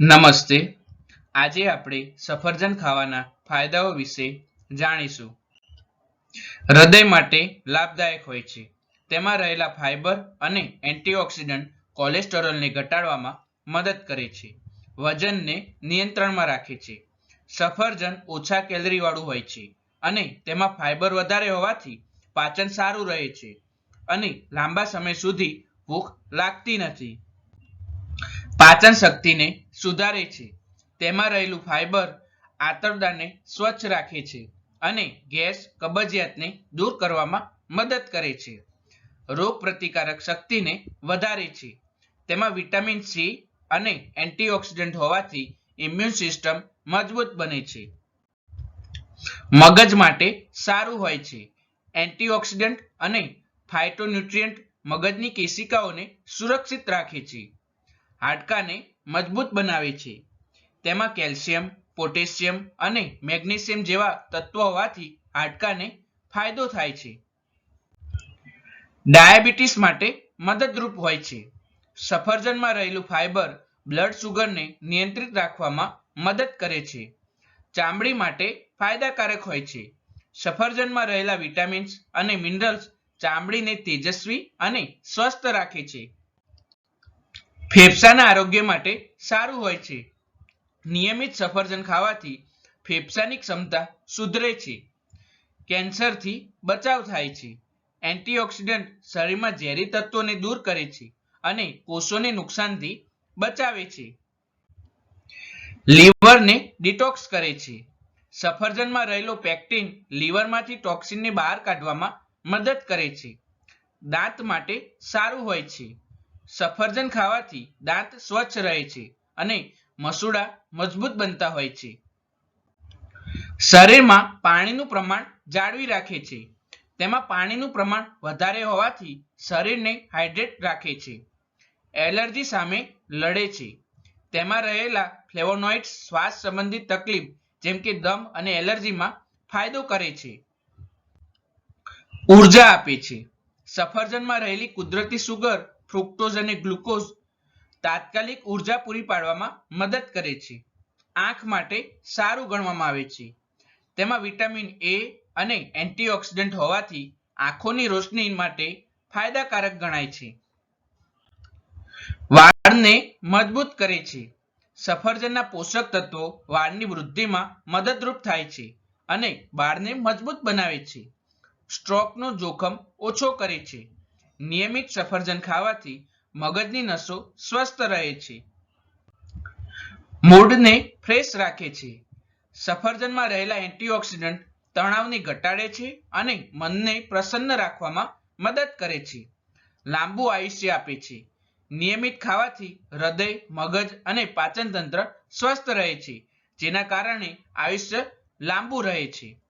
નમસ્તે. આજે આપણે સફરજન ખાવાના ફાયદાઓ વિશે જાણીશું. હૃદય માટે લાભદાયક હોય છે. તેમાં રહેલા ફાઇબર અને એન્ટીઓક્સિડન્ટ કોલેસ્ટેરોલને ઘટાડવામાં મદદ કરે છે. વજનને નિયંત્રણમાં રાખે છે. સફરજન ઓછા કેલરીવાળું હોય છે અને તેમાં ફાઇબર વધારે હોવાથી પાચન સારું રહે છે અને લાંબા સમય સુધી ભૂખ લાગતી નથી. પાચન શક્તિને સુધારે છે. તેમાં રહેલું ફાઇબર આંતરડાને સ્વચ્છ રાખે છે અને ગેસ કબજિયાતને દૂર કરવામાં મદદ કરે છે. રોગ પ્રતિકારક શક્તિને વધારે છે. તેમાં વિટામિન સી અને એન્ટીઓક્સિડન્ટ હોવાથી ઇમ્યુન સિસ્ટમ મજબૂત બને છે. મગજ માટે સારું હોય છે. એન્ટીઓક્સિડન્ટ અને ફાઇટોન્યુટ્રિયન્ટ મગજની કેશિકાઓને સુરક્ષિત રાખે છે. હાડકાને મજબૂત બનાવે છે. તેમાં કેલ્શિયમ, પોટેશિયમ અને મેગ્નેશિયમ જેવા તત્વો હોવાથી હાડકાને ફાયદો થાય છે. ડાયાબિટીસ માટે મદદરૂપ હોય છે. સફરજનમાં રહેલું ફાઇબર બ્લડ શુગરને નિયંત્રિત રાખવામાં મદદ કરે છે. ચામડી માટે ફાયદાકારક હોય છે. સફરજનમાં રહેલા વિટામિન્સ અને મિનરલ્સ ચામડીને તેજસ્વી અને સ્વસ્થ રાખે છે. ફેફસાના આરોગ્ય માટે સારું હોય છે. નિયમિત સફરજન ખાવાથી ફેફસાની ક્ષમતા સુધરે છે. કેન્સરથી બચાવ થાય છે. એન્ટીઓક્સિડન્ટ શરીરમાં ઝેરી તત્વોને દૂર કરે છે અને કોષોને નુકસાનથી બચાવે છે. લીવરને ડિટોક્સ કરે છે. સફરજનમાં રહેલો પેક્ટિન લીવરમાંથી ટોક્સિનને બહાર કાઢવામાં મદદ કરે છે. દાંત માટે સારું હોય છે. સફરજન ખાવાથી દાંત સ્વચ્છ રહે છે અને મસૂડા મજબૂત બનતા હોય છે. શરીરમાં પાણીનું પ્રમાણ જાળવી રાખે છે. તેમાં પાણીનું પ્રમાણ વધારે હોવાથી શરીરને હાઇડ્રેટ રાખે છે. એલર્જી સામે લડે છે. તેમાં રહેલા ફ્લેવોનોઇડ શ્વાસ સંબંધિત તકલીફ જેમ કે દમ અને એલર્જીમાં ફાયદો કરે છે. ઊર્જા આપે છે. સફરજનમાં રહેલી કુદરતી સુગર ફ્રુક્ટોઝ અને ગ્લુકોઝ તાત્કાલિક ઊર્જા પૂરી પાડવામાં મદદ કરે છે. આંખ માટે સારું ગણવામાં આવે છે. તેમાં વિટામિન એ અને એન્ટીઓક્સિડન્ટ હોવાથી આંખોની રોશની માટે ફાયદાકારક ગણાય છે. વાળને મજબૂત કરે છે. સફરજનના પોષક તત્વો વાળની વૃદ્ધિમાં મદદરૂપ થાય છે અને વાળને મજબૂત બનાવે છે. સ્ટ્રોકનો જોખમ ઓછો કરે છે. નિયમિત સફરજન ખાવાથી મગજની નસો સ્વસ્થ રહે છે. મૂડને ફ્રેશ રાખે છે. સફરજનમાં રહેલા એન્ટીઓક્સિડન્ટ તણાવને ઘટાડે છે અને મનને પ્રસન્ન રાખવામાં મદદ કરે છે. લાંબુ આયુષ્ય આપે છે. નિયમિત ખાવાથી હૃદય, મગજ અને પાચનતંત્ર સ્વસ્થ રહે છે, જેના કારણે આયુષ્ય લાંબુ રહે છે.